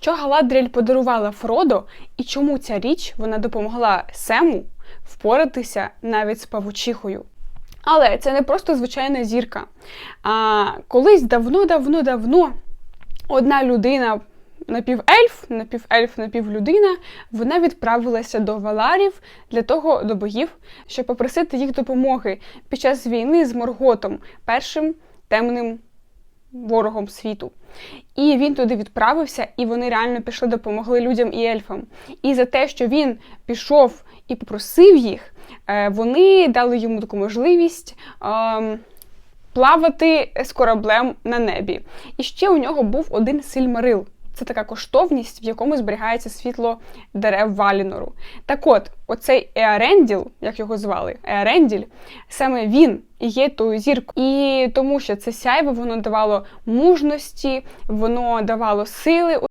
що Галадріель подарувала Фродо, і чому ця річ вона допомогла Сему впоратися навіть з павучихою. Але це не просто звичайна зірка. А колись давно-давно-давно одна людина, напівельф, напівельф, напівлюдина, вона відправилася до Валарів для того до богів, щоб попросити їх допомоги під час війни з Морготом, першим темним ворогом світу. І він туди відправився, і вони реально пішли, допомогли людям і ельфам. І за те, що він пішов і попросив їх, е, вони дали йому таку можливість. ем, Плавати з кораблем на небі. І ще у нього був один сильмарил. Це така коштовність, в якому зберігається світло дерев Валінору. Так от, оцей Еаренділ, як його звали, Еаренділь, саме він і є тою зіркою. І тому що це сяйво, воно давало мужності, воно давало сили.